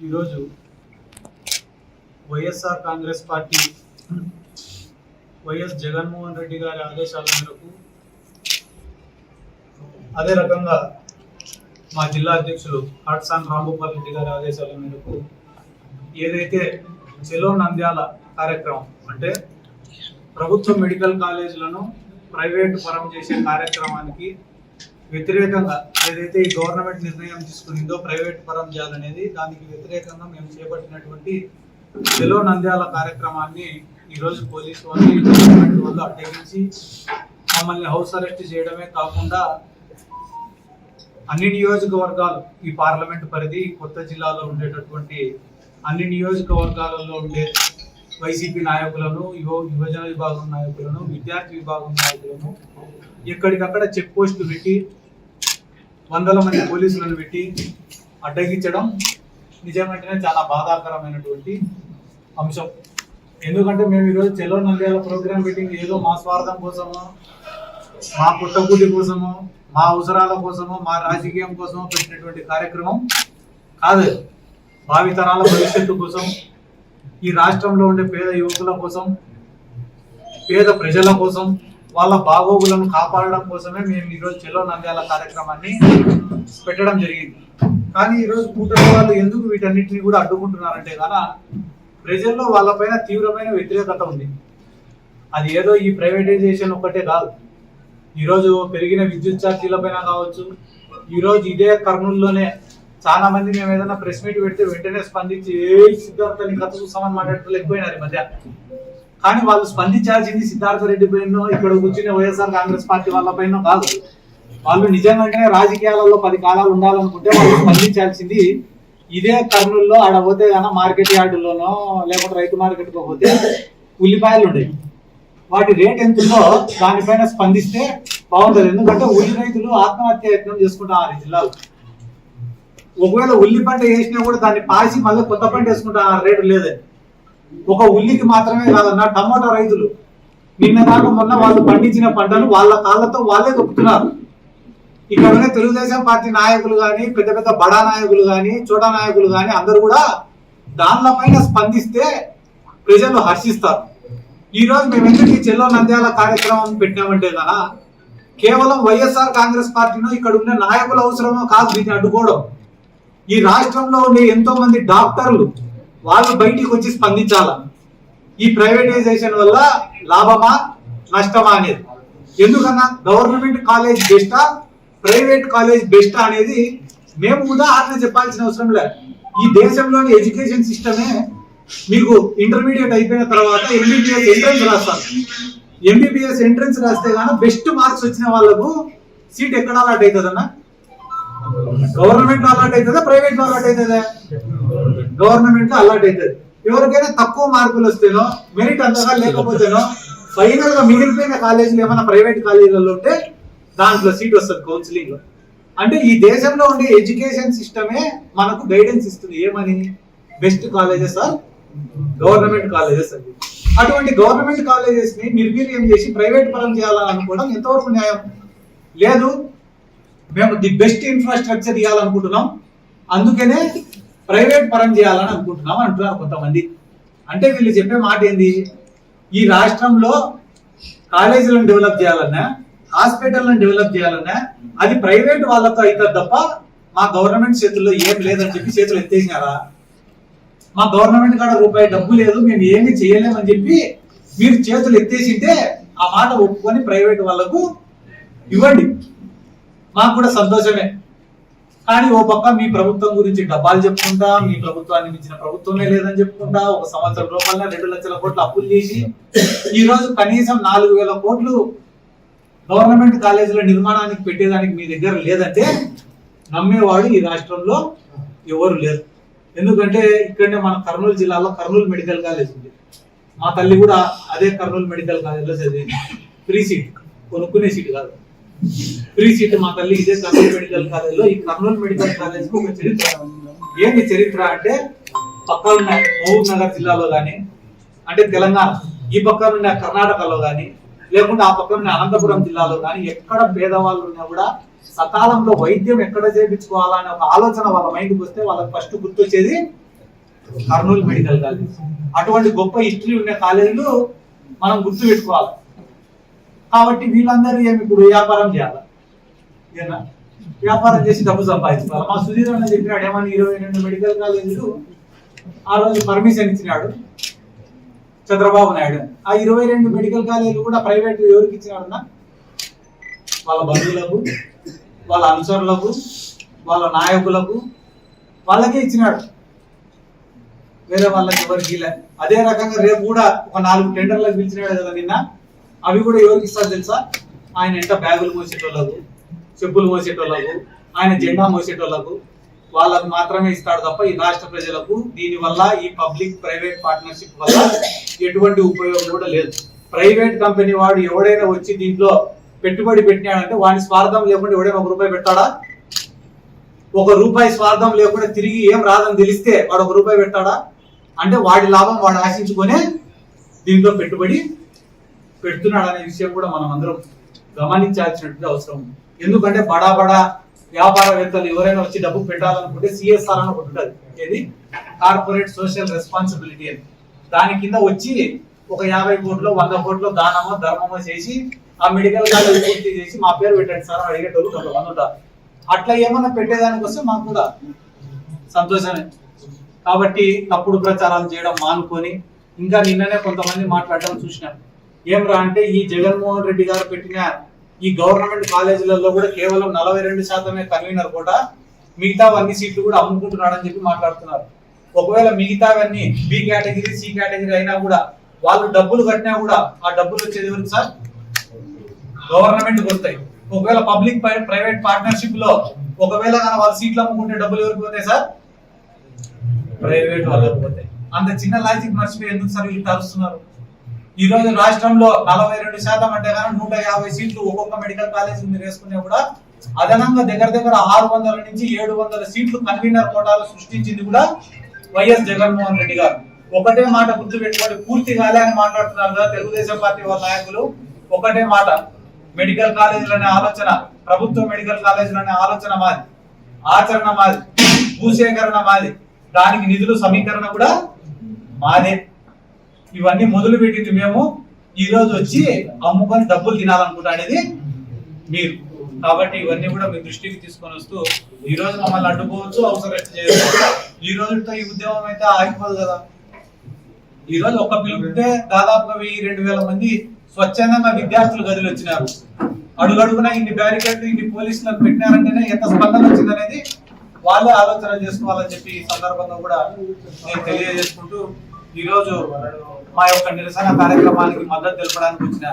ఈరోజు Y S R Congress party Y S Jaganmohan Reddy గారి ఆదేశాల మేరకు అదే రకంగా మా జిల్లా అధ్యక్షులు హాట్సాన్ రాంభూపాల్ రెడ్డి గారి ఆదేశాల మేరకు ఏదైతే చెలో నంద్యాల కార్యక్రమం అంటే ప్రభుత్వ మెడికల్ కాలేజీలను ప్రైవేట్ పరం చేసే కార్యక్రమానికి వ్యతిరేకంగా ఏదైతే ఈ గవర్నమెంట్ నిర్ణయం తీసుకునిందో ప్రైవేట్ పరం చేయాలనేది దానికి వ్యతిరేకంగా మేము చేపట్టినటువంటి చెలో నంద్యాల కార్యక్రమాన్ని ఈరోజు పోలీసు వాళ్ళు గవర్నమెంట్ వాళ్ళు అడ్డగించి మమ్మల్ని హౌస్ అరెస్ట్ చేయడమే కాకుండా అన్ని నియోజకవర్గాలు ఈ పార్లమెంట్ పరిధి కొత్త జిల్లాలో ఉండేటటువంటి అన్ని నియోజకవర్గాలలో ఉండే వైసీపీ నాయకులను యువ యువజన విభాగం నాయకులను విద్యార్థి విభాగం నాయకులను ఎక్కడికక్కడ చెక్ పోస్టులు పెట్టి వందల మంది పోలీసులను పెట్టి అడ్డగించడం నిజమంటేనే చాలా బాధాకరమైనటువంటి అంశం. ఎందుకంటే మేము ఈరోజు చెలో నంద్యాల ప్రోగ్రామ్ పెట్టింది ఏదో మా స్వార్థం కోసమో మా పుట్టబుద్ధి కోసమో మా అవసరాల కోసమో మా రాజకీయం కోసమో పెట్టినటువంటి కార్యక్రమం కాదు. భావితరాల భవిష్యత్తు కోసం ఈ రాష్ట్రంలో ఉండే పేద యువకుల కోసం పేద ప్రజల కోసం వాళ్ళ బాగోగులను కాపాడడం కోసమే మేము ఈరోజు చెలో నంద్యాల కార్యక్రమాన్ని పెట్టడం జరిగింది. కానీ ఈరోజు కూటమి వాళ్ళు ఎందుకు వీటన్నిటిని కూడా అడ్డుకుంటున్నారంటే కదా ప్రజల్లో వాళ్ళపైన తీవ్రమైన వ్యతిరేకత ఉంది. అది ఏదో ఈ ప్రైవేటైజేషన్ ఒక్కటే కాదు. ఈరోజు పెరిగిన విద్యుత్ ఛార్జీలపైన కావచ్చు ఈరోజు ఇదే కర్నూలులోనే చాలా మంది మేము ఏదైనా ప్రెస్ మీట్ పెడితే వెంటనే స్పందించి ఏ సిద్ధార్థ కథ చూస్తామని మాట్లాడుతూ ఎక్కువైనారు ఈ మధ్య. కానీ వాళ్ళు స్పందించాల్సింది సిద్ధార్థ రెడ్డి పైన ఇక్కడ కూర్చునే వైఎస్ఆర్ కాంగ్రెస్ పార్టీ వాళ్ళ పైన కాదు. వాళ్ళు నిజంగానే రాజకీయాలలో పది కాలాలు ఉండాలనుకుంటే వాళ్ళు స్పందించాల్సింది ఇదే కర్నూలులో ఆడ పోతే కానీ మార్కెట్ యార్డులోనో లేకపోతే రైతు మార్కెట్కి పోతే ఉల్లిపాయలు ఉండేవి. వాటి రేట్ ఎంత ఉందో దానిపైన స్పందిస్తే బాగుంటుంది. ఎందుకంటే ఉల్లి రైతులు ఆత్మహత్య యత్నం చేసుకుంటున్నారు ఈ జిల్లాలో. ఒకవేళ ఉల్లి పంట వేసినా కూడా దాన్ని పాసి మళ్ళీ కొత్త పంట వేసుకుంటా రేటు లేదని. ఒక ఉల్లికి మాత్రమే కాదన్న టమోటా రైతులు. నిన్న దాకా మొన్న వాళ్ళు పండించిన పంటను వాళ్ళ కాళ్ళతో వాళ్ళే దొక్కుతున్నారు ఇక్కడ ఉన్న తెలుగుదేశం పార్టీ నాయకులు కానీ పెద్ద పెద్ద బడా నాయకులు కానీ చోటా నాయకులు కానీ అందరూ కూడా దానిపైన స్పందిస్తే ప్రజలు హర్షిస్తారు. ఈ రోజు మేము ఎందుకు ఈ చెల్లో నంద్యాల కార్యక్రమం పెట్టామంటే కదా కేవలం వైఎస్ఆర్ కాంగ్రెస్ పార్టీను ఇక్కడ ఉన్న నాయకుల అవసరమో కాదు దీన్ని అడ్డుకోవడం. ఈ రాష్ట్రంలో ఉండే ఎంతో మంది డాక్టర్లు వాళ్ళు బయటికి వచ్చి స్పందించాల? ఈ ప్రైవేటైజేషన్ వల్ల లాభమా నష్టమా అనేది. ఎందుకన్నా? గవర్నమెంట్ కాలేజ్ బెస్టా ప్రైవేట్ కాలేజ్ బెస్టా అనేది మేము ఉదాహరణ చెప్పాల్సిన అవసరం లేదు ఈ దేశంలోని ఎడ్యుకేషన్ సిస్టమే మీకు ఇంటర్మీడియట్ అయిపోయిన తర్వాత ఎంబీబీఎస్ ఎంట్రన్స్ రాస్తారు. ఎంబీబీఎస్ ఎంట్రన్స్ రాస్తే కానీ బెస్ట్ మార్క్స్ వచ్చిన వాళ్ళకు సీట్ ఎక్కడ అలాట్ అవుతుందన్నా? గవర్నమెంట్ అలాట్ అవుతుందా ప్రైవేట్ అలాట్ అవుతుందా? గవర్నమెంట్ అలర్ట్ అవుతుంది ఎవరికైనా తక్కువ మార్కులు వస్తేనో మెరిట్ అంతగా లేకపోతేనో ఫైనల్గా మిగిలిపోయిన కాలేజీలు ఏమైనా ప్రైవేట్ కాలేజీలలో ఉంటే దాంట్లో సీట్ వస్తుంది కౌన్సిలింగ్లో. అంటే ఈ దేశంలో ఉండే ఎడ్యుకేషన్ సిస్టమే మనకు గైడెన్స్ ఇస్తుంది. ఏమని? Best colleges or government colleges అని. అటువంటి గవర్నమెంట్ కాలేజెస్ని నిర్వీర్యం చేసి ప్రైవేట్ పరం చేయాలని అనుకోవడం ఎంతవరకు న్యాయం? లేదు మేము ది బెస్ట్ ఇన్ఫ్రాస్ట్రక్చర్ ఇవ్వాలనుకుంటున్నాం అందుకనే ప్రైవేట్ పరం చేయాలని అనుకుంటున్నాం అంటున్నారు కొంతమంది. అంటే వీళ్ళు చెప్పే మాట ఏంది? ఈ రాష్ట్రంలో కాలేజీలను డెవలప్ చేయాలన్నా హాస్పిటల్లను డెవలప్ చేయాలన్నా అది ప్రైవేట్ వాళ్ళతో అవుతుంది తప్ప మా గవర్నమెంట్ చేతుల్లో ఏం లేదని చెప్పి చేతులు ఎత్తేసినారా? మా గవర్నమెంట్ కాడ రూపాయి డబ్బు లేదు మేము ఏమీ చేయలేమని చెప్పి మీరు చేతులు ఎత్తేసింటే ఆ మాట ఒప్పుకొని ప్రైవేట్ వాళ్ళకు ఇవ్వండి. మాకు కూడా సంతోషమే. కానీ ఓ పక్క మీ ప్రభుత్వం గురించి డబ్బాలు చెప్పుకుంటా మీ ప్రభుత్వాన్ని మించిన ప్రభుత్వమే లేదని చెప్పుకుంటా ఒక సంవత్సరం రూపాయల రెండు లక్షల కోట్లు అప్పులు చేసి ఈ రోజు కనీసం నాలుగు వేల కోట్లు గవర్నమెంట్ కాలేజీల నిర్మాణానికి పెట్టేదానికి మీ దగ్గర లేదంటే నమ్మేవాడు ఈ రాష్ట్రంలో ఎవరు లేరు. ఎందుకంటే ఇక్కడనే మన కర్నూలు జిల్లాలో కర్నూలు మెడికల్ కాలేజ్ ఉంది. మా తల్లి కూడా అదే కర్నూలు మెడికల్ కాలేజ్లో చదివింది. ఫ్రీ సీట్ కొనుక్కునే సీట్ కాదు. ఫ్రీ సీట్ మా తల్లి ఇదే కర్నూలు మెడికల్ కాలేజ్లో. ఈ కర్నూలు మెడికల్ కాలేజ్కు ఒక చరిత్ర. ఏంటి చరిత్ర అంటే పక్కన ఉన్న మహబూబ్ నగర్ జిల్లాలో కానీ అంటే తెలంగాణ ఈ పక్కన ఉన్న కర్ణాటకలో కానీ లేకుంటే ఆ పక్కన ఉన్న అనంతపురం జిల్లాలో కానీ ఎక్కడ పేదవాళ్ళు ఉన్నా కూడా సకాలంలో వైద్యం ఎక్కడ చేయించుకోవాలనే ఒక ఆలోచన వాళ్ళ మైండ్కి వస్తే వాళ్ళకి ఫస్ట్ గుర్తొచ్చేది కర్నూలు మెడికల్ కాలేజ్. అటువంటి గొప్ప హిస్టరీ ఉన్న కాలేజీలు మనం గుర్తు పెట్టుకోవాలి కాబట్టి వీళ్ళందరూ ఏమి ఇప్పుడు వ్యాపారం చేయాలి? వ్యాపారం చేసి డబ్బు సంపాదించుకోవాలి? మా సుధీర్ అన్న చెప్పినాడు ఏమని ఇరవై రెండు మెడికల్ కాలేజీలు ఆ రోజు పర్మిషన్ ఇచ్చినాడు చంద్రబాబు నాయుడు. ఆ ఇరవై రెండు మెడికల్ కాలేజీలు కూడా ప్రైవేట్ ఎవరికి ఇచ్చినాడన్నా? వాళ్ళ బంధువులకు వాళ్ళ అనుచరులకు వాళ్ళ నాయకులకు వాళ్ళకే ఇచ్చినాడు. వేరే వాళ్ళకి ఎవరికి అదే రకంగా రేపు కూడా ఒక నాలుగు టెండర్లకు పిలిచినాడు కదా నిన్న. అవి కూడా ఎవరికి ఇస్తారు తెలుసా? ఆయన ఎంత బ్యాగులు మోసేటోళ్ళకు చెప్పులు మోసేటోళ్ళకు ఆయన జెండా మోసేటోళ్ళకు వాళ్ళకు మాత్రమే ఇస్తాడు తప్ప ఈ రాష్ట్ర ప్రజలకు దీని వల్ల ఈ పబ్లిక్ ప్రైవేట్ పార్ట్నర్షిప్ వల్ల ఎటువంటి ఉపయోగం కూడా లేదు. ప్రైవేట్ కంపెనీ వాడు ఎవడైనా వచ్చి దీంట్లో పెట్టుబడి పెట్టినాడంటే వాని స్వార్థం లేకుండా ఎవడైనా ఒక రూపాయి పెట్టాడా ఒక రూపాయి స్వార్థం లేకుండా తిరిగి ఏం రాదని తెలిస్తే వాడు ఒక రూపాయి పెట్టాడా అంటే వాడి లాభం వాడు ఆశించుకునే దీంట్లో పెట్టుబడి పెడుతున్నాడు అనే విషయం కూడా మనం అందరం గమనించాల్సినటువంటి అవసరం ఉంది. ఎందుకంటే బడా బడా వ్యాపారవేత్తలు ఎవరైనా వచ్చి డబ్బు పెట్టాలనుకుంటే సిఎస్ఆర్ అని ఒకటి ఉంటుంది. ఏది? కార్పొరేట్ సోషల్ రెస్పాన్సిబిలిటీ అని. దాని కింద వచ్చి ఒక యాభై కోట్లు వంద కోట్లు దానమో ధర్మమో చేసి ఆ మెడికల్ కాలేజ్ పూర్తి చేసి మా పేరు పెట్టండి సార్ అడిగేటోళ్ళు కొంతమంది ఉంటారు. అట్లా ఏమన్నా పెట్టేదానికి వస్తే మాకు కూడా సంతోషమే. కాబట్టి తప్పుడు ప్రచారాలు చేయడం మానుకొని ఇంకా నిన్ననే కొంతమంది మాట్లాడడం చూసినాం. ఏం రా అంటే ఈ జగన్మోహన్ రెడ్డి గారు పెట్టిన ఈ గవర్నమెంట్ కాలేజీలలో కూడా కేవలం నలభై రెండు శాతమే కన్వీనర్ కూడా మిగతావన్నీ సీట్లు కూడా అమ్ముకుంటున్నాడని చెప్పి మాట్లాడుతున్నారు. ఒకవేళ మిగతావన్నీ బి కేటగిరీ సి కేటగిరీ అయినా కూడా వాళ్ళు డబ్బులు కట్టినా కూడా ఆ డబ్బులు వచ్చేది ఎవరికి సార్? గవర్నమెంట్ వస్తాయి. ఒకవేళ పబ్లిక్ ప్రైవేట్ పార్ట్నర్షిప్లో ఒకవేళ కానీ వాళ్ళ సీట్లు అమ్ముకుంటే డబ్బులు ఎవరికి పోతాయి సార్? ప్రైవేట్ వాళ్ళకి పోతాయి. అంత చిన్న లాజిక్ మర్చిపోయి ఎందుకు సార్ వీళ్ళు తరుస్తున్నారు? ఈ రోజు రాష్ట్రంలో నలభై రెండు శాతం అంటే కానీ నూట యాభై సీట్లు ఒక్కొక్క మెడికల్ కాలేజ్ మీరు వేసుకునే కూడా అదనంగా దగ్గర దగ్గర ఆరు వందల నుంచి ఏడు వందల సీట్లు కన్వీనర్ కోటాలు సృష్టించింది కూడా వైఎస్ జగన్మోహన్ రెడ్డి గారు. ఒకటే మాట గుర్తు పెట్టుకోండి పూర్తి కాలే అని మాట్లాడుతున్నారు కదా తెలుగుదేశం పార్టీ వాళ్ళ నాయకులు. ఒకటే మాట మెడికల్ కాలేజీలనే ఆలోచన ప్రభుత్వ మెడికల్ కాలేజీలనే ఆలోచన మాది ఆచరణ మాది భూసేకరణ మాది దానికి నిధులు సమీకరణ కూడా మాదే. ఇవన్నీ మొదలు పెట్టింది మేము. ఈ రోజు వచ్చి అమ్ముకొని డబ్బులు తినాలనుకుంటా అనేది మీరు. కాబట్టి ఇవన్నీ కూడా మీ దృష్టికి తీసుకొని వస్తూ ఈ రోజు మమ్మల్ని అడ్డుకోవచ్చు అవసరం చేయవచ్చు ఈ రోజుతో ఈ ఉద్యమం అయితే ఆగిపోదు కదా. ఈ రోజు ఒక పిలుపుతే దాదాపుగా వెయ్యి రెండు వేల మంది స్వచ్ఛందంగా విద్యార్థులు గదిలో వచ్చినారు. అడుగడుగున ఇన్ని బ్యారికేడ్లు ఇన్ని పోలీసులను పెట్టినారంటేనే ఎంత స్పందన వచ్చిందనేది వాళ్ళే ఆలోచన చేసుకోవాలని చెప్పి ఈ సందర్భంగా కూడా నేను తెలియజేసుకుంటూ ఈరోజు మా యొక్క నిరసన కార్యక్రమానికి మద్దతు తెలపడానికి వచ్చిన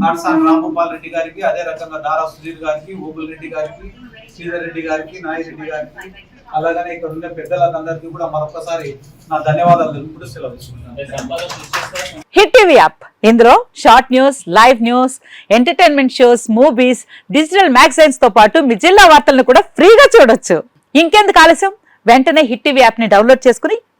కాడసాని రాంగోపాల్ రెడ్డి గారికి అదే రకంగా దారా సుధీర్ గారికి ఓబుల్ రెడ్డి గారికి శ్రీధర్ రెడ్డి గారికి నాగిరెడ్డి గారికి అలాగనే ఇక్కడ ఉన్న పెద్దలందరికీ కూడా మరొకసారి నా ధన్యవాదాలు తెలుపుతూ సెలవు తీసుకుంటున్నాను. Hit TV app. ఇందులో short news live news entertainment shows movies digital మ్యాగజైన్స్తో పాటు మీ జిల్లా వార్తలను కూడా ఫ్రీగా చూడొచ్చు. ఇంకెందుకు ఆలస్యం? వెంటనే హిట్ టీవీ యాప్ని డౌన్లోడ్ చేసుకుని